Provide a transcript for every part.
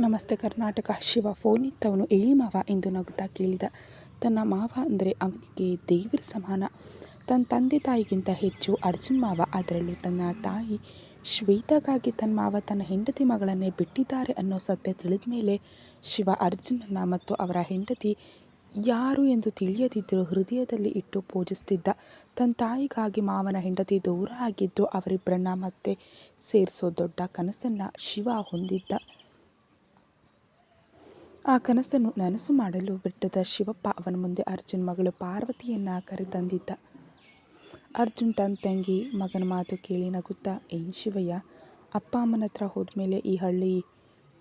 ನಮಸ್ತೆ ಕರ್ನಾಟಕ ಶಿವ ಫೋನಿತ್ತವನು ಏಳಿ ಮಾವ ಎಂದು ನಗುತ್ತಾ ಕೇಳಿದ. ತನ್ನ ಮಾವ ಅಂದರೆ ಅವನಿಗೆ ದೇವರ ಸಮಾನ. ತನ್ನ ತಂದೆ ತಾಯಿಗಿಂತ ಹೆಚ್ಚು ಅರ್ಜುನ್ ಮಾವ, ಅದರಲ್ಲೂ ತನ್ನ ತಾಯಿ ಶ್ವೇತಗಾಗಿ ತನ್ನ ಮಾವ ತನ್ನ ಹೆಂಡತಿ ಮಗಳನ್ನೇ ಬಿಟ್ಟಿದ್ದಾರೆ ಅನ್ನೋ ಸತ್ಯ ತಿಳಿದ ಮೇಲೆ ಶಿವ ಅರ್ಜುನನ್ನ ಮತ್ತು ಅವರ ಹೆಂಡತಿ ಯಾರು ಎಂದು ತಿಳಿಯದಿದ್ದರೂ ಹೃದಯದಲ್ಲಿ ಇಟ್ಟು ಪೂಜಿಸ್ತಿದ್ದ. ತನ್ನ ತಾಯಿಗಾಗಿ ಮಾವನ ಹೆಂಡತಿ ದೂರ ಆಗಿದ್ದು ಅವರಿಬ್ಬರನ್ನ ಮತ್ತೆ ಸೇರಿಸೋ ದೊಡ್ಡ ಕನಸನ್ನು ಶಿವ ಹೊಂದಿದ್ದ. ಆ ಕನಸನ್ನು ನನಸು ಮಾಡಲು ಬಿಟ್ಟದ ಶಿವಪ್ಪ ಅವನ ಮುಂದೆ ಅರ್ಜುನ್ ಮಗಳು ಪಾರ್ವತಿಯನ್ನು ಕರೆತಂದಿದ್ದ ಅರ್ಜುನ್ ತನ್ನ ತಂಗಿ ಮಗನ ಮಾತು ಕೇಳಿ ನಗುತ್ತಾ ಏನು ಶಿವಯ್ಯ, ಅಪ್ಪ ಅಮ್ಮನ ಹತ್ರ ಹೋದ್ಮೇಲೆ ಈ ಹಳ್ಳಿ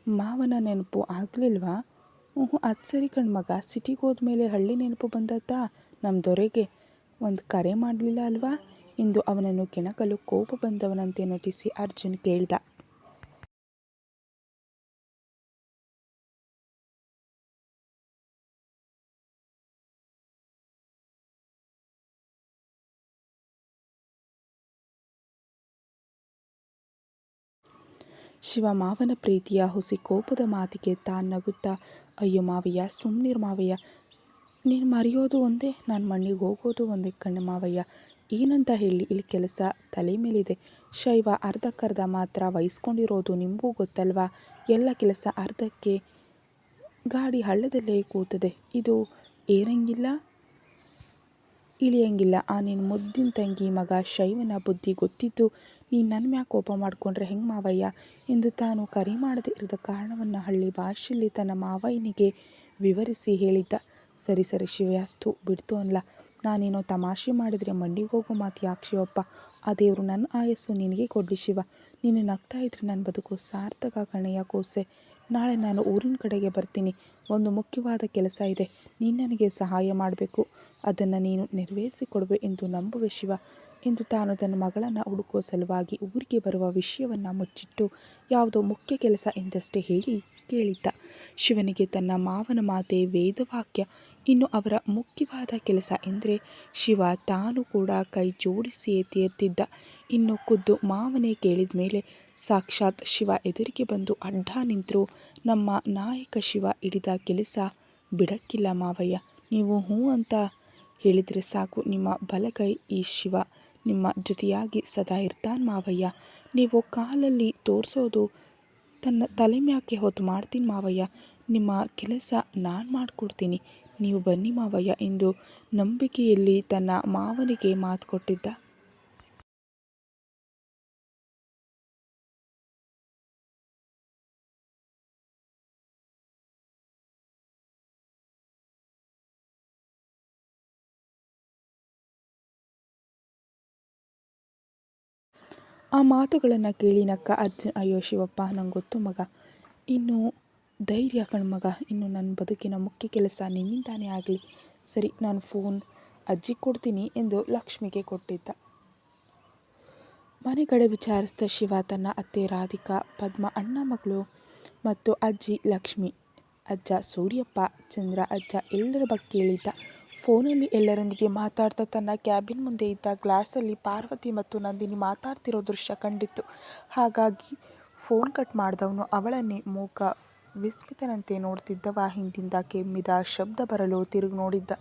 ಮಾವನ ನೆನಪು ಆಗಲಿಲ್ವಾ? ಹ್ಞೂ ಅದು ಸರಿ ಮಗ. ಸಿಟಿಗೆ ಹೋದ್ಮೇಲೆ ಹಳ್ಳಿ ನೆನಪು ಬಂದತ್ತಾ? ನಮ್ಮ ದೊರೆಗೆ ಒಂದು ಕರೆ ಮಾಡಲಿಲ್ಲ ಅಲ್ವಾ? ಇಂದು ಅವನನ್ನು ಕೆಣಕಲು ಕೋಪ ಬಂದವನಂತೆ ನಟಿಸಿ ಅರ್ಜುನ್ ಕೇಳ್ದ. ಶಿವ ಮಾವನ ಪ್ರೀತಿಯ ಹುಸಿ ಕೋಪದ ಮಾತಿಗೆ ತಾನು ನಗುತ್ತಾ, ಅಯ್ಯೋ ಮಾವಯ್ಯ ಸುಮ್ಮನಿರು ಮಾವಯ್ಯ. ನೀನು ಮರೆಯೋದು ಒಂದೇ, ನಾನು ಮಣ್ಣಿಗೆ ಹೋಗೋದು ಒಂದೇ ಕಣ್ಣು ಮಾವಯ್ಯ. ಏನಂತ ಹೇಳಿ ಇಲ್ಲಿ ಕೆಲಸ ತಲೆ ಮೇಲಿದೆ. ಶೈವ ಅರ್ಧಕ್ಕರ್ಧ ಮಾತ್ರ ವಹಿಸ್ಕೊಂಡಿರೋದು ನಿಮಗೂ ಗೊತ್ತಲ್ವಾ? ಎಲ್ಲ ಕೆಲಸ ಅರ್ಧಕ್ಕೆ ಗಾಡಿ ಹಳ್ಳದಲ್ಲೇ ಕೂತದೆ. ಇದು ಏರಂಗಿಲ್ಲ? ಇಳಿಯಂಗಿಲ್ಲ. ಆ ನಿನ್ನ ಮುದ್ದಿನ ತಂಗಿ ಮಗ ಶೈವನ ಬುದ್ಧಿ ಗೊತ್ತಿದ್ದು ನೀನು ನನ್ನ ಮ್ಯಾಕೆ ಕೋಪ ಮಾಡಿಕೊಂಡ್ರೆ ಹೆಂಗೆ ಮಾವಯ್ಯ? ಎಂದು ತಾನು ಕರೆ ಮಾಡದೇ ಇರದ ಕಾರಣವನ್ನು ಹಳ್ಳಿ ಭಾಷೆಯಲ್ಲಿ ತನ್ನ ಮಾವಯ್ಯನಿಗೆ ವಿವರಿಸಿ ಹೇಳಿದ್ದ. ಸರಿ ಸರಿ ಶಿವಯಾತ್ತು ಬಿಡ್ತು ಅನ್ಲ. ನಾನೇನೋ ತಮಾಷೆ ಮಾಡಿದರೆ ಮಂಡಿಗೆ ಹೋಗೋ ಮಾತು ಯಾಕೆ ಶಿವಪ್ಪ? ಆ ದೇವರು ನನ್ನ ಆಯಸ್ಸು ನಿನಗೆ ಕೊಡಲಿ ಶಿವ. ನೀನು ನಗ್ತಾ ಇದ್ರೆ ನನ್ನ ಬದುಕು ಸಾರ್ಥಕ ಕಣೆಯ ಕೋಸೆ. ನಾಳೆ ನಾನು ಊರಿನ ಕಡೆಗೆ ಬರ್ತೀನಿ. ಒಂದು ಮುಖ್ಯವಾದ ಕೆಲಸ ಇದೆ. ನೀನು ನನಗೆ ಸಹಾಯ ಮಾಡಬೇಕು. ಅದನ್ನು ನೀನು ನೆರವೇರಿಸಿಕೊಡುವೆ ಎಂದು ನಂಬುವೆ ಶಿವ. ಎಂದು ತಾನು ತನ್ನ ಮಗಳನ್ನು ಹುಡುಕುವ ಸಲುವಾಗಿ ಊರಿಗೆ ಬರುವ ವಿಷಯವನ್ನು ಮುಚ್ಚಿಟ್ಟು ಯಾವುದೋ ಮುಖ್ಯ ಕೆಲಸ ಎಂದಷ್ಟೇ ಹೇಳಿ ಕೇಳಿದ್ದ. ಶಿವನಿಗೆ ತನ್ನ ಮಾವನ ಮಾತೆ ವೇದವಾಕ್ಯ, ಇನ್ನು ಅವರ ಮುಖ್ಯವಾದ ಕೆಲಸ ಎಂದರೆ ಶಿವ ತಾನು ಕೂಡ ಕೈ ಜೋಡಿಸಿಯೇ ತೀರ್ತಿದ್ದ. ಇನ್ನು ಖುದ್ದು ಮಾವನೇ ಕೇಳಿದ ಮೇಲೆ ಸಾಕ್ಷಾತ್ ಶಿವ ಎದುರಿಗೆ ಬಂದು ಅಡ್ಡ ನಿಂತರೂ, ನಮ್ಮ ನಾಯಕ ಶಿವ ಹಿಡಿದ ಕೆಲಸ ಬಿಡಕ್ಕಿಲ್ಲ ಮಾವಯ್ಯ, ನೀವು ಹ್ಞೂ ಅಂತ ಹೇಳಿದರೆ ಸಾಕು. ನಿಮ್ಮ ಬಲಗೈ ಈ ಶಿವ. ನಿಮ್ಮ ಜೊತೆಯಾಗಿ ಸದಾ ಇರ್ತಾನೆ ಮಾವಯ್ಯ. ನೀವು ಕಾಲಲ್ಲಿ ತೋರಿಸೋದು ತನ್ನ ತಲೆ ಮ್ಯಾಕೆ ಹೊತ್ತು ಮಾಡ್ತೀನಿ ಮಾವಯ್ಯ. ನಿಮ್ಮ ಕೆಲಸ ನಾನು ಮಾಡಿಕೊಡ್ತೀನಿ. ನೀವು ಬನ್ನಿ ಮಾವಯ್ಯ ಎಂದು ನಂಬಿಕೆಯಲ್ಲಿ ತನ್ನ ಮಾವನಿಗೆ ಮಾತು ಕೊಟ್ಟಿದ್ದ. ಆ ಮಾತುಗಳನ್ನು ಕೇಳಿ ನಕ್ಕ ಅರ್ಜುನ್, ಅಯ್ಯೋ ಶಿವಪ್ಪ, ನಂಗೆ ಗೊತ್ತು ಮಗ. ಇನ್ನು ಧೈರ್ಯ ಕಣ್ಮಗ ಇನ್ನು ನನ್ನ ಬದುಕಿನ ಮುಖ್ಯ ಕೆಲಸ ನಿನ್ನಿಂದಾನೇ ಆಗಲಿ. ಸರಿ, ನಾನು ಫೋನ್ ಅಜ್ಜಿ ಕೊಡ್ತೀನಿ ಎಂದು ಲಕ್ಷ್ಮಿಗೆ ಕೊಟ್ಟಿದ್ದ. ಮನೆ ಕಡೆ ವಿಚಾರಿಸಿದ ಶಿವ ತನ್ನ ಅತ್ತೆ ರಾಧಿಕಾ, ಪದ್ಮ ಅಣ್ಣ ಮಗಳು ಮತ್ತು ಅಜ್ಜಿ ಲಕ್ಷ್ಮಿ. ಅಜ್ಜ ಸೂರ್ಯಪ್ಪ, ಚಂದ್ರ ಅಜ್ಜ ಎಲ್ಲರ ಬಗ್ಗೆ ಕೇಳಿದ್ದ. ಫೋನಲ್ಲಿ ಎಲ್ಲರೊಂದಿಗೆ ಮಾತಾಡ್ತಾ ತನ್ನ ಕ್ಯಾಬಿನ್ ಮುಂದೆ ಇದ್ದ ಗ್ಲಾಸಲ್ಲಿ ಪಾರ್ವತಿ ಮತ್ತು ನಂದಿನಿ ಮಾತಾಡ್ತಿರೋ ದೃಶ್ಯ ಕಂಡಿತ್ತು. ಹಾಗಾಗಿ ಫೋನ್ ಕಟ್ ಮಾಡಿದವನು ಅವಳನ್ನೇ ಮೂಕ ವಿಸ್ಮಿತನಂತೆ ನೋಡ್ತಿದ್ದವ ಹಿಂದಿಂದ ಕೆಮ್ಮಿದ ಶಬ್ದ ಬರಲು ತಿರುಗಿ ನೋಡಿದ್ದ.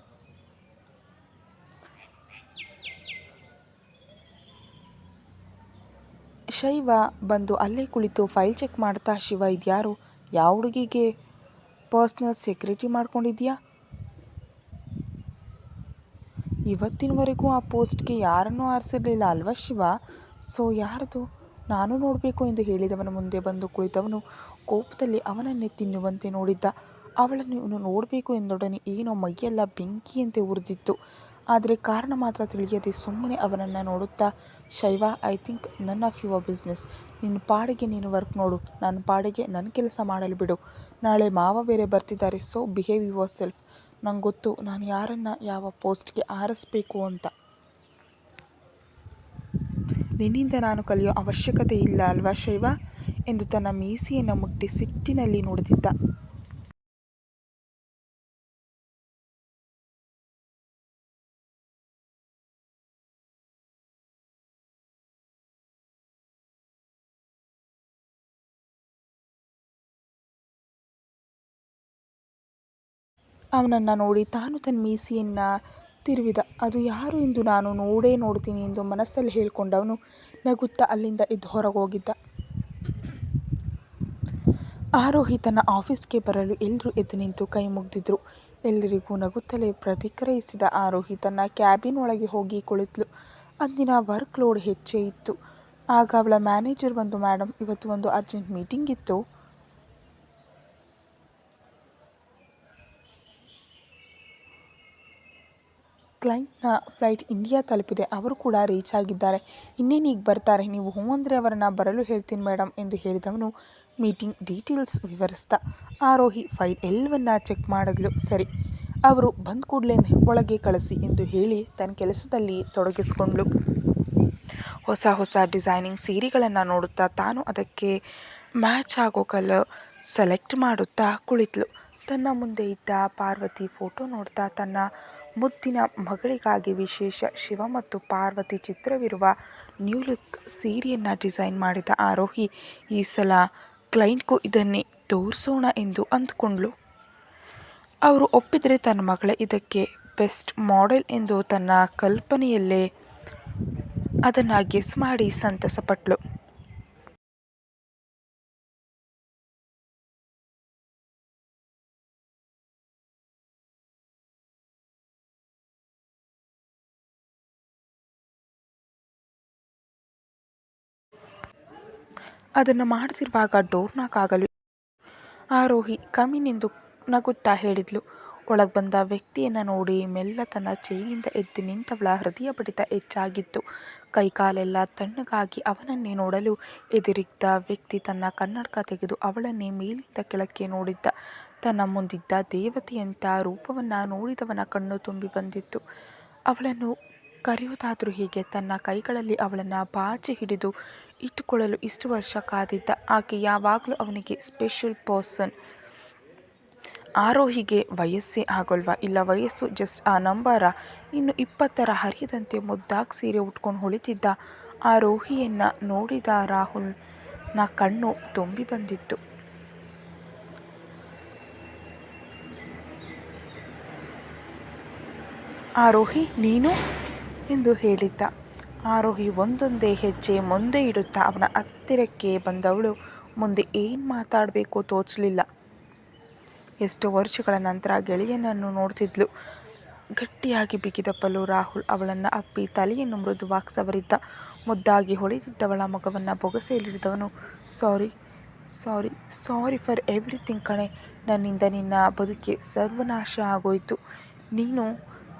ಶೈವ ಬಂದು ಅಲ್ಲೇ ಕುಳಿತು ಫೈಲ್ ಚೆಕ್ ಮಾಡ್ತಾ, ಶಿವ ಇದ್ಯಾರು? ಯಾವ ಹುಡುಗಿಗೆ ಪರ್ಸ್ನಲ್ ಸೆಕ್ಯೂರಿಟಿ ಮಾಡ್ಕೊಂಡಿದ್ಯಾ ಇವತ್ತಿನವರೆಗೂ ಆ ಪೋಸ್ಟ್ಗೆ ಯಾರನ್ನೂ ಆರಿಸಿರಲಿಲ್ಲ ಅಲ್ವಾ ಶಿವ? ಸೊ, ಯಾರದು? ನಾನು ನೋಡಬೇಕು ಎಂದು ಹೇಳಿದವನ ಮುಂದೆ ಬಂದು ಕುಳಿತವನು ಕೋಪದಲ್ಲಿ ಅವನನ್ನೇ ತಿನ್ನುವಂತೆ ನೋಡಿದ್ದ. ಅವಳನ್ನು ಇವನು ನೋಡಬೇಕು ಎಂದೊಡನೆ ಏನೋ ಮೈಯೆಲ್ಲ ಬೆಂಕಿಯಂತೆ ಉರಿದಿತ್ತು. ಆದರೆ ಕಾರಣ ಮಾತ್ರ ತಿಳಿಯದೆ ಸುಮ್ಮನೆ ಅವನನ್ನು ನೋಡುತ್ತಾ, Shaiva, I think none of your business. ನಿನ್ನ ಪಾಡಿಗೆ ನೀನು ವರ್ಕ್ ನೋಡು. ನನ್ನ ಪಾಡಿಗೆ ನನ್ನ ಕೆಲಸ ಮಾಡಲು ಬಿಡು. ನಾಳೆ ಮಾವ ಬೇರೆ ಬರ್ತಿದ್ದಾರೆ. So, behave yourself. ನಂಗೆ ಗೊತ್ತು ನಾನು ಯಾರನ್ನು ಯಾವ ಪೋಸ್ಟ್ಗೆ ಆರಿಸ್ಬೇಕು ಅಂತ. ನಿನ್ನಿಂದ ನಾನು ಕಲಿಯೋ ಅವಶ್ಯಕತೆ ಇಲ್ಲ ಅಲ್ವಾ ಶೈವ? ಎಂದು ತನ್ನ ಮೀಸೆಯನ್ನು ಮುಟ್ಟಿ ಸಿಟ್ಟಿನಲ್ಲಿ ನೋಡುತ್ತಿದ್ದ. ಅವನನ್ನು ನೋಡಿ ತಾನು ತನ್ನ ಮೀಸೆಯನ್ನು ತಿರುವಿದ. ಅದು ಯಾರು ಎಂದು ನಾನು ನೋಡೇ ನೋಡ್ತೀನಿ ಎಂದು ಮನಸ್ಸಲ್ಲಿ ಹೇಳಿಕೊಂಡವನು ನಗುತ್ತಾ ಅಲ್ಲಿಂದ ಎದ್ದು ಹೊರಗೋಗಿದ್ದ ಆರೋಹಿ ತನ್ನ ಆಫೀಸ್ಗೆ ಬರಲು ಎಲ್ಲರೂ ಎದ್ದು ನಿಂತು ಕೈ ಮುಗಿದಿದ್ರು. ಎಲ್ಲರಿಗೂ ನಗುತ್ತಲೇ ಪ್ರತಿಕ್ರಿಯಿಸಿದ ಆರೋಹಿ ತನ್ನ ಕ್ಯಾಬಿನ್ ಒಳಗೆ ಹೋಗಿ ಕುಳಿತಲು. ಅಂದಿನ ವರ್ಕ್ ಲೋಡ್ ಹೆಚ್ಚೇ ಇತ್ತು. ಆಗ ಅವಳ ಮ್ಯಾನೇಜರ್ ಬಂದು ಮೇಡಮ್ ಇವತ್ತು ಒಂದು ಅರ್ಜೆಂಟ್ ಮೀಟಿಂಗ್ ಇತ್ತು. ಕ್ಲೈಂಟ್ನ ಫ್ಲೈಟ್ ಇಂಡಿಯಾ ತಲುಪಿದೆ. ಅವರು ಕೂಡ ರೀಚ್ ಆಗಿದ್ದಾರೆ. ಇನ್ನೇನು ಈಗ ಬರ್ತಾರೆ? ನೀವು ಹ್ಞೂ ಅಂದರೆ ಅವರನ್ನು ಬರಲು ಹೇಳ್ತೀನಿ ಮೇಡಮ್ ಎಂದು ಹೇಳಿದವನು ಮೀಟಿಂಗ್ ಡೀಟೇಲ್ಸ್ ವಿವರಿಸ್ತಾ ಆರೋಹಿ ಫೈಲ್ ಎಲ್ಲವನ್ನ ಚೆಕ್ ಮಾಡಿದ್ಲು. ಸರಿ, ಅವರು ಬಂದ ಕೂಡಲೇ ಒಳಗೆ ಕಳಿಸಿ ಎಂದು ಹೇಳಿ ತನ್ನ ಕೆಲಸದಲ್ಲಿ ತೊಡಗಿಸ್ಕೊಂಡ್ಳು. ಹೊಸ ಹೊಸ ಡಿಸೈನಿಂಗ್ ಸೀರೆಗಳನ್ನು ನೋಡುತ್ತಾ ತಾನು ಅದಕ್ಕೆ ಮ್ಯಾಚ್ ಆಗೋ ಕಲರ್ ಸೆಲೆಕ್ಟ್ ಮಾಡುತ್ತಾ ಕುಳಿತಳು. ತನ್ನ ಮುಂದೆ ಇದ್ದ ಪಾರ್ವತಿ ಫೋಟೋ ನೋಡ್ತಾ ತನ್ನ ಮುದ್ದಿನ ಮಗಳಿಗಾಗಿ ವಿಶೇಷ ಶಿವ ಮತ್ತು ಪಾರ್ವತಿ ಚಿತ್ರವಿರುವ ನ್ಯೂ ಲುಕ್ ಸೀರೆಯನ್ನು ಡಿಸೈನ್ ಮಾಡಿದ ಆರೋಹಿ, ಈ ಸಲ ಕ್ಲೈಂಟ್ಗೂ ಇದನ್ನೇ ತೋರಿಸೋಣ ಎಂದು ಅಂದ್ಕೊಂಡ್ಳು. ಅವರು ಒಪ್ಪಿದರೆ ತನ್ನ ಮಗಳೇ ಇದಕ್ಕೆ ಬೆಸ್ಟ್ ಮಾಡೆಲ್ ಎಂದು ತನ್ನ ಕಲ್ಪನೆಯಲ್ಲೇ ಅದನ್ನು ಗೆಸ್ ಮಾಡಿ ಸಂತಸಪಟ್ಳು ಅದನ್ನು ಮಾಡ್ತಿರುವಾಗ ಡೋರ್ ನಾಕ್ ಆಗಲು ಆರೋಹಿ ಕಮ್ಮಿನೆಂದು ನಗುತ್ತಾ ಹೇಳಿದ್ಲು. ಒಳಗೆ ಬಂದ ವ್ಯಕ್ತಿಯನ್ನು ನೋಡಿ ಮೆಲ್ಲ ತನ್ನ ಚೇನಿಂದ ಎದ್ದು ನಿಂತವಳ ಹೃದಯ ಬಡಿತ ಹೆಚ್ಚಾಗಿತ್ತು. ಕೈಕಾಲೆಲ್ಲ ತಣ್ಣಗಾಗಿ ಅವನನ್ನೇ ನೋಡಲು ಎದುರಿದ್ದ ವ್ಯಕ್ತಿ ತನ್ನ ಕನ್ನಡಕ ತೆಗೆದು ಅವಳನ್ನೇ ಮೇಲಿಂದ ಕೆಳಕ್ಕೆ ನೋಡಿದ್ದ. ತನ್ನ ಮುಂದಿದ್ದ ದೇವತೆಯಂಥ ರೂಪವನ್ನು ನೋಡಿದವನ ಕಣ್ಣು ತುಂಬಿ ಬಂದಿತ್ತು. ಅವಳನ್ನು ಕರೆಯುವುದಾದರೂ ಹೀಗೆ ತನ್ನ ಕೈಗಳಲ್ಲಿ ಅವಳನ್ನು ಬಾಚಿ ಹಿಡಿದು ಇಟ್ಟುಕೊಳ್ಳಲು ಇಷ್ಟು ವರ್ಷ ಕಾದಿದ್ದ ಆಕೆ ಯಾವಾಗಲೂ ಅವನಿಗೆ ಸ್ಪೆಷಲ್ ಪರ್ಸನ್ ಆರೋಹಿಗೆ ವಯಸ್ಸೇ ಆಗೋಲ್ವಾ? ಇಲ್ಲ, ವಯಸ್ಸು ಜಸ್ಟ್ ಆ ನಂಬರ. ಇನ್ನು ಇಪ್ಪತ್ತರ ಹರಿಯದಂತೆ ಮುದ್ದಾಗಿ ಸೀರೆ ಉಟ್ಕೊಂಡು ಹೊಳಿತಿದ್ದ ಆರೋಹಿಯನ್ನು ನೋಡಿದ ರಾಹುಲ್ನ ಕಣ್ಣು ತುಂಬಿ ಬಂದಿತ್ತು. ಆರೋಹಿ, ನೀನು? ಎಂದು ಹೇಳಿದ್ದ. ಆರೋಹಿ ಒಂದೊಂದೇ ಹೆಜ್ಜೆ ಮುಂದೆ ಇಡುತ್ತಾ ಅವನ ಹತ್ತಿರಕ್ಕೆ ಬಂದವಳು. ಮುಂದೆ ಏನು ಮಾತಾಡಬೇಕು ತೋಚಲಿಲ್ಲ. ಎಷ್ಟು ವರ್ಷಗಳ ನಂತರ ಗೆಳೆಯನನ್ನು ನೋಡ್ತಿದ್ಲು. ಗಟ್ಟಿಯಾಗಿ ಬಿಗಿದಪ್ಪಲು ರಾಹುಲ್ ಅವಳನ್ನು ಅಪ್ಪಿ ತಲೆಯನ್ನು ಮೃದುವಾಗಿ ಸವರಿದ್ದ ಮುದ್ದಾಗಿ ಹೊಳೆದಿದ್ದವಳ ಮಗವನ್ನು ಬೊಗಸೆಯಲ್ಲಿಡಿದವನು. ಸಾರಿ ಸಾರಿ ಸಾರಿ ಫಾರ್ ಎವ್ರಿಥಿಂಗ್ ಕಣೆ. ನನ್ನಿಂದ ನಿನ್ನ ಬದುಕಿ ಸರ್ವನಾಶ ಆಗೋಯಿತು. ನೀನು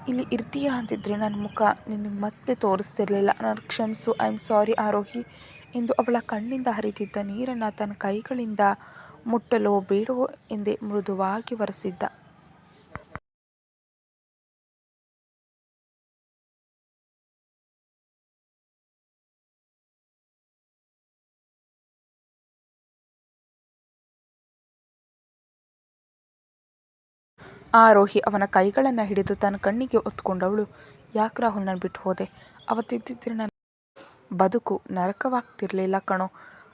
ಇಲ್ಲಿ ಇರ್ತೀಯಾ ಅಂತಿದ್ರೆ ನನ್ನ ಮುಖ ನಿನಗೆ ಮತ್ತೆ ತೋರಿಸ್ತಿರ್ಲಿಲ್ಲ. ನಾನು ಕ್ಷಮಿಸು ಐ ಆಮ್ ಸಾರಿ ಆರೋಹಿ ಎಂದು ಅವಳ ಕಣ್ಣಿಂದ ಹರಿದಿದ್ದ ನೀರನ್ನು ತನ್ನ ಕೈಗಳಿಂದ ಮುಟ್ಟಲೋ ಬೇಡವೋ ಎಂದೇ ಮೃದುವಾಗಿ ಒರೆಸಿದ್ದ. ಆರೋಹಿ ಅವನ ಕೈಗಳನ್ನು ಹಿಡಿದು ತನ್ನ ಕಣ್ಣಿಗೆ ಒತ್ಕೊಂಡವಳು ಯಾಕೆ ರಾಹುಲ್ ನಾನು ಬಿಟ್ಟು ಹೋದೆ? ಅವತ್ತಿದ್ದಿದ್ರೆ ನನ್ನ ಬದುಕು ನರಕವಾಗ್ತಿರಲಿಲ್ಲ ಕಣೋ.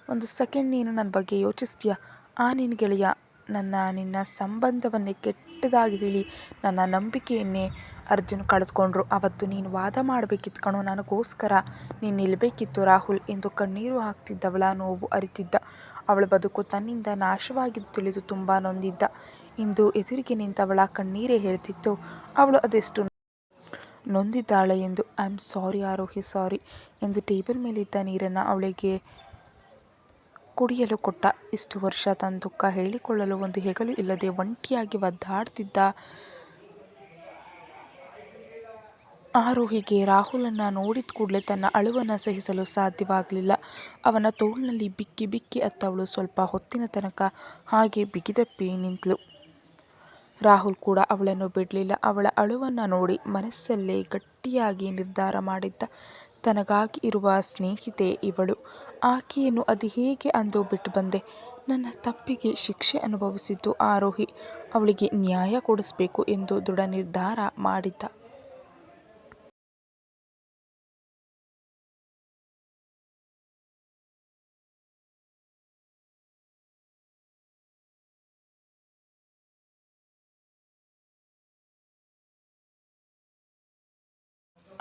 ಒಂದು ಸೆಕೆಂಡ್ ನೀನು ನನ್ನ ಬಗ್ಗೆ ಯೋಚಿಸ್ತೀಯ? ಆ ನಿನ್ನ ಗೆಳೆಯ ನನ್ನ ನಿನ್ನ ಸಂಬಂಧವನ್ನೇ ಕೆಟ್ಟದಾಗಿ ಹೇಳಿ ನನ್ನ ನಂಬಿಕೆಯನ್ನೇ ಅರ್ಜುನ್ ಕಳೆದುಕೊಂಡ್ರು. ಅವತ್ತು ನೀನು ವಾದ ಮಾಡಬೇಕಿತ್ತು ಕಣೋ. ನನಗೋಸ್ಕರ ನೀನು ನಿಲ್ಲಬೇಕಿತ್ತು ರಾಹುಲ್ ಎಂದು ಕಣ್ಣೀರು ಹಾಕ್ತಿದ್ದವಳ ನೋವು ಅರಿತಿದ್ದ. ಅವಳ ಬದುಕು ತನ್ನಿಂದ ನಾಶವಾಗಿದ್ದು ತಿಳಿದು ತುಂಬ ನೊಂದಿದ್ದ. ಇಂದು ಎದುರಿಗೆ ನಿಂತವಳ ಕಣ್ಣೀರೇ ಹೇಳ್ತಿತ್ತು. ಅವಳು ಅದೆಷ್ಟು ನೊಂದಿದ್ದಾಳೆ ಎಂದು I am sorry Aarohi sorry ಎಂದು ಟೇಬಲ್ ಮೇಲಿದ್ದ ನೀರನ್ನು ಅವಳಿಗೆ ಕುಡಿಯಲು ಕೊಟ್ಟ. ಇಷ್ಟು ವರ್ಷ ತನ್ನ ದುಃಖ ಹೇಳಿಕೊಳ್ಳಲು ಒಂದು ಹೆಗಲು ಇಲ್ಲದೆ ಒಂಟಿಯಾಗಿ ಒದ್ದಾಡ್ತಿದ್ದ ಆರೋಹಿಗೆ ರಾಹುಲನ್ನು ನೋಡಿದ ಕೂಡಲೇ ತನ್ನ ಅಳುವನ್ನು ಸಹಿಸಲು ಸಾಧ್ಯವಾಗಲಿಲ್ಲ. ಅವನ ತೋಳಿನಲ್ಲಿ ಬಿಕ್ಕಿ ಬಿಕ್ಕಿ ಅತ್ತವಳು ಸ್ವಲ್ಪ ಹೊತ್ತಿನ ತನಕ ಹಾಗೆ ಬಿಗಿದಪ್ಪಿ ನಿಂತಳು. ರಾಹುಲ್ ಕೂಡ ಅವಳನ್ನು ಬಿಡಲಿಲ್ಲ. ಅವಳ ಅಳುವನ್ನು ನೋಡಿ ಮನಸ್ಸಲ್ಲೇ ಗಟ್ಟಿಯಾಗಿ ನಿರ್ಧಾರ ಮಾಡಿದ್ದ ತನಗಾಗಿ ಇರುವ ಸ್ನೇಹಿತೆ ಇವಳು. ಆಕೆಯನ್ನು ಅದು ಹೇಗೆ ಅಂದು ಬಿಟ್ಟು ಬಂದೆ? ನನ್ನ ತಪ್ಪಿಗೆ ಶಿಕ್ಷೆ ಅನುಭವಿಸಿದ್ದು ಆರೋಹಿ. ಅವಳಿಗೆ ನ್ಯಾಯ ಕೊಡಿಸಬೇಕು ಎಂದು ದೃಢ ನಿರ್ಧಾರ ಮಾಡಿದ್ದ.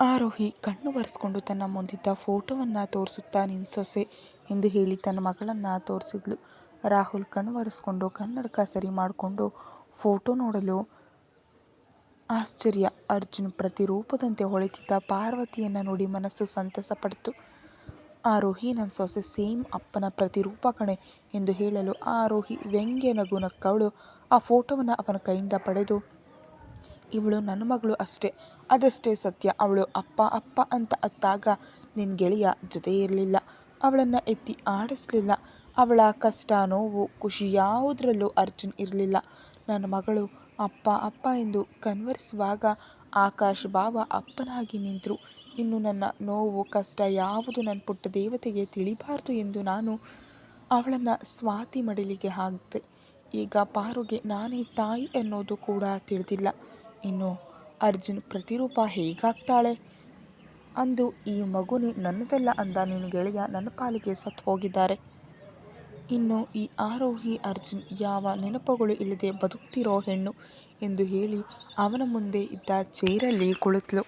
ಆರೋಹಿ ಕಣ್ಣು ಒರೆಸ್ಕೊಂಡು ತನ್ನ ಮುಂದಿದ್ದ ಫೋಟೋವನ್ನು ತೋರಿಸುತ್ತಾ ನಿನ್ನ ಸೊಸೆ ಎಂದು ಹೇಳಿ ತನ್ನ ಮಗಳನ್ನು ತೋರಿಸಿದ್ಲು. ರಾಹುಲ್ ಕಣ್ಣು ಒರೆಸ್ಕೊಂಡು ಕನ್ನಡಕ ಸರಿ ಮಾಡಿಕೊಂಡು ಫೋಟೋ ನೋಡಲು ಆಶ್ಚರ್ಯ. ಅರ್ಜುನ್ ಪ್ರತಿರೂಪದಂತೆ ಹೊಳೆತಿದ್ದ ಪಾರ್ವತಿಯನ್ನು ನೋಡಿ ಮನಸ್ಸು ಸಂತಸ ಪಡ್ತು. ಆರೋಹಿ ನನ್ನ ಸೊಸೆ ಸೇಮ್ ಅಪ್ಪನ ಪ್ರತಿರೂಪ ಕಣೆ ಎಂದು ಹೇಳಲು ಆರೋಹಿ ವ್ಯಂಗ್ಯ ನಗು ನಕ್ಕವಳು ಆ ಫೋಟೋವನ್ನು ಅವನ ಕೈಯಿಂದ ಪಡೆದು ಇವಳು ನನ್ನ ಮಗಳು ಅಷ್ಟೇ. ಅದಷ್ಟೇ ಸತ್ಯ. ಅವಳು ಅಪ್ಪ ಅಪ್ಪ ಅಂತ ಅತ್ತಾಗ ನಿನ್ನ ಗೆಳೆಯ ಜೊತೆ ಇರಲಿಲ್ಲ. ಅವಳನ್ನು ಎತ್ತಿ ಆಡಿಸ್ಲಿಲ್ಲ. ಅವಳ ಕಷ್ಟ, ನೋವು, ಖುಷಿ ಯಾವುದರಲ್ಲೂ ಅರ್ಜುನ್ ಇರಲಿಲ್ಲ. ನನ್ನ ಮಗಳು ಅಪ್ಪ ಅಪ್ಪ ಎಂದು ಕನ್ವರಿಸುವಾಗ ಆಕಾಶ್ ಬಾವ ಅಪ್ಪನಾಗಿ ನಿಂತರು. ಇನ್ನು ನನ್ನ ನೋವು, ಕಷ್ಟ ಯಾವುದು ನನ್ನ ಪುಟ್ಟ ದೇವತೆಗೆ ತಿಳಿಬಾರ್ದು ಎಂದು ನಾನು ಅವಳನ್ನು ಸ್ವಾತಿ ಮಡಿಲಿಗೆ ಹಾಕಿದೆ. ಈಗ ಪಾರುಗೆ ನಾನೇ ತಾಯಿ ಅನ್ನೋದು ಕೂಡ ತಿಳಿದಿಲ್ಲ. ಇನ್ನು ಅರ್ಜುನ್ ಪ್ರತಿರೂಪ ಹೇಗಾಗ್ತಾಳೆ. ಅಂದು ಈ ಮಗುನಿ ನನ್ನದಲ್ಲ ಅಂದ ನಿನ್ನ ಗೆಳೆಯ ನನ್ನ ಪಾಲಿಗೆ ಸತ್ತು ಹೋಗಿದ್ದಾರೆ. ಇನ್ನು ಈ ಆರೋಹಿ ಅರ್ಜುನ್ ಯಾವ ನೆನಪುಗಳು ಇಲ್ಲದೆ ಬದುಕ್ತಿರೋ ಹೆಣ್ಣು ಎಂದು ಹೇಳಿ ಅವನ ಮುಂದೆ ಇದ್ದ ಚೇರಲ್ಲಿ ಕುಳಿತಳು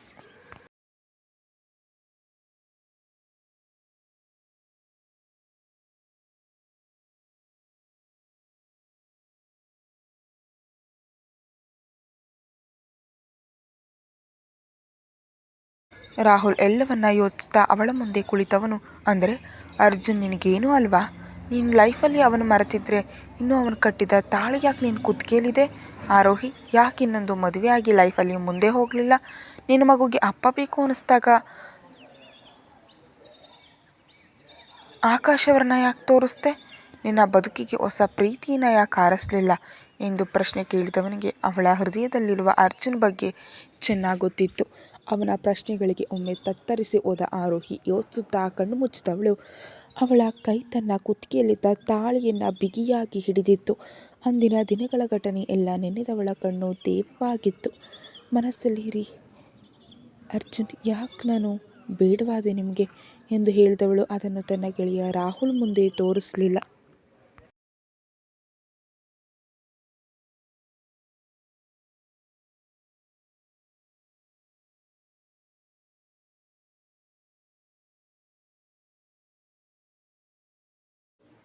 ರಾಹುಲ್ ಎಲ್ಲವನ್ನ ಯೋಚಿಸ್ತಾ ಅವಳ ಮುಂದೆ ಕುಳಿತವನು. ಅಂದರೆ, ಅರ್ಜುನ್, ನಿನಗೇನು ಅಲ್ವಾ? ನೀನು ಲೈಫಲ್ಲಿ ಅವನು ಮರೆತಿದ್ರೆ ಇನ್ನೂ ಅವನು ಕಟ್ಟಿದ ತಾಳಿ ಯಾಕೆ ನೀನು ಕುತ್ಕೇಲಿದೆ ಆರೋಹಿ, ಯಾಕೆ ಇನ್ನೊಂದು ಮದುವೆ ಆಗಿ ಲೈಫಲ್ಲಿ ಮುಂದೆ ಹೋಗಲಿಲ್ಲ? ನಿನ್ನ ಮಗುಗೆ ಅಪ್ಪ ಬೇಕು ಅನ್ನಿಸ್ದಾಗ ಆಕಾಶವರನ್ನ ಯಾಕೆ ತೋರಿಸ್ದೆ? ನಿನ್ನ ಬದುಕಿಗೆ ಹೊಸ ಪ್ರೀತಿಯನ್ನು ಯಾಕೆ ಆರಿಸಲಿಲ್ಲ? ಎಂದು ಪ್ರಶ್ನೆ ಕೇಳಿದವನಿಗೆ ಅವಳ ಹೃದಯದಲ್ಲಿರುವ ಅರ್ಜುನ್ ಬಗ್ಗೆ ಚೆನ್ನಾಗಿ ಗೊತ್ತಿತ್ತು. ಅವನ ಪ್ರಶ್ನೆಗಳಿಗೆ ಒಮ್ಮೆ ತತ್ತರಿಸಿ ಹೋದ ಆರೋಹಿ ಯೋಚಿಸುತ್ತಾ ಕಣ್ಣು ಮುಚ್ಚಿದವಳು. ಅವಳ ಕೈ ತನ್ನ ಕುತ್ತಿಗೆಯಲ್ಲಿದ್ದ ತಾಳಿಯನ್ನು ಬಿಗಿಯಾಗಿ ಹಿಡಿದಿತ್ತು. ಅಂದಿನ ದಿನಗಳ ಘಟನೆ ಎಲ್ಲ ನೆನೆದವಳ ಕಣ್ಣು ದೇವವಾಗಿತ್ತು. ಮನಸ್ಸಲ್ಲಿರಿ ಅರ್ಜುನ್, ಯಾಕೆ ನಾನು ಬೇಡವಾದೆ ನಿಮಗೆ? ಎಂದು ಹೇಳಿದವಳು. ಅದನ್ನು ತನ್ನ ಗೆಳೆಯ ರಾಹುಲ್ ಮುಂದೆ ತೋರಿಸಲಿಲ್ಲ.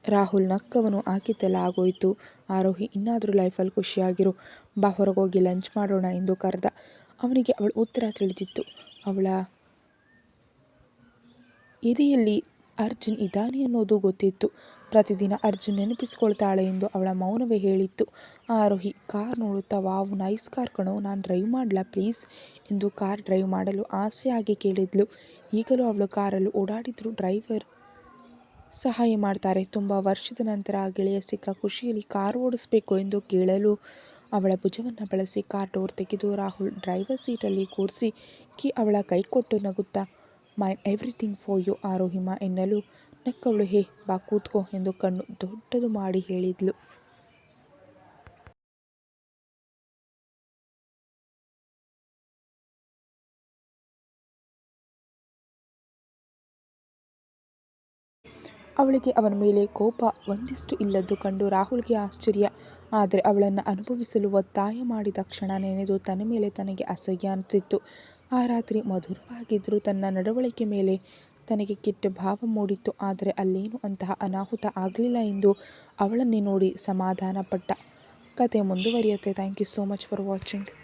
ರಾಹುಲ್ ನಕ್ಕವನು ಹಾಕಿದ್ದೆಲ್ಲ ಆಗೋಯ್ತು. ಆರೋಹಿ, ಇನ್ನಾದರೂ ಲೈಫಲ್ಲಿ ಖುಷಿಯಾಗಿರು. ಬಾ, ಹೊರಗೋಗಿ ಲಂಚ್ ಮಾಡೋಣ ಎಂದು ಕರೆದ. ಅವನಿಗೆ ಅವಳ ಉತ್ತರ ತಿಳಿದಿತ್ತು. ಅವಳ ಎದೆಯಲ್ಲಿ ಅರ್ಜುನ್ ಇದ್ದಾನೆ ಅನ್ನೋದು ಗೊತ್ತಿತ್ತು. ಪ್ರತಿದಿನ ಅರ್ಜುನ್ ನೆನಪಿಸ್ಕೊಳ್ತಾಳೆ ಎಂದು ಅವಳ ಮೌನವೇ ಹೇಳಿತ್ತು. ಆರೋಹಿ, ಕಾರ್ ನೋಡುತ್ತಾ, ವಾವ್, ನೈಸ್ ಕಾರ್ ಕಣೋ, ನಾನು ಡ್ರೈವ್ ಮಾಡಲಾ ಪ್ಲೀಸ್? ಎಂದು ಕಾರ್ ಡ್ರೈವ್ ಮಾಡಲು ಆಸೆಯಾಗಿ ಕೇಳಿದ್ಲು. ಈಗಲೂ ಅವಳು ಕಾರಲ್ಲಿ ಓಡಾಡಿದ್ರು ಡ್ರೈವರ್. ಸಹಾಯ ಮಾಡ್ತಾರೆ. ತುಂಬ ವರ್ಷದ ನಂತರ ಗೆಳೆಯ ಸಿಕ್ಕ ಖುಷಿಯಲ್ಲಿ ಕಾರ್ ಓಡಿಸ್ಬೇಕು ಎಂದು ಕೇಳಲು ಅವಳ ಭುಜವನ್ನು ಬಳಸಿ ಕಾರ್ ಡೋರ್ ತೆಗೆದು ರಾಹುಲ್ ಡ್ರೈವರ್ ಸೀಟಲ್ಲಿ ಕೂರಿಸಿ ಕಿ ಅವಳ ಕೈ ಕೊಟ್ಟು ನಗುತ್ತಾ, ಮೈ ಎವ್ರಿಥಿಂಗ್ ಫಾರ್ ಯು ಆರೋಹಿಮ ಎನ್ನಲು ನಕ್ಕವಳು, ಹೇ, ಬಾ ಕೂತ್ಕೋ ಎಂದು ಕಣ್ಣು ದೊಡ್ಡದು ಮಾಡಿ ಹೇಳಿದ್ಲು. ಅವಳಿಗೆ ಅವನ ಮೇಲೆ ಕೋಪ ಒಂದಿಷ್ಟು ಇಲ್ಲದ್ದು ಕಂಡು ರಾಹುಲ್ಗೆ ಆಶ್ಚರ್ಯ. ಆದರೆ ಅವಳನ್ನು ಅನುಭವಿಸಲು ಒತ್ತಾಯ ಮಾಡಿದ ಕ್ಷಣ ನೆನೆದು ತನ್ನ ಮೇಲೆ ತನಗೆ ಅಸಹ್ಯ ಅನಿಸಿತ್ತು. ಆ ರಾತ್ರಿ ಮಧುರವಾಗಿದ್ದರೂ ತನ್ನ ನಡವಳಿಕೆ ಮೇಲೆ ತನಗೆ ಕೆಟ್ಟ ಭಾವ ಮೂಡಿತ್ತು. ಆದರೆ ಅಲ್ಲೇನು ಅಂತಹ ಅನಾಹುತ ಆಗಲಿಲ್ಲ ಎಂದು ಅವಳನ್ನೇ ನೋಡಿ ಸಮಾಧಾನಪಟ್ಟ. ಕತೆ ಮುಂದುವರಿಯುತ್ತೆ. Thank you so much for watching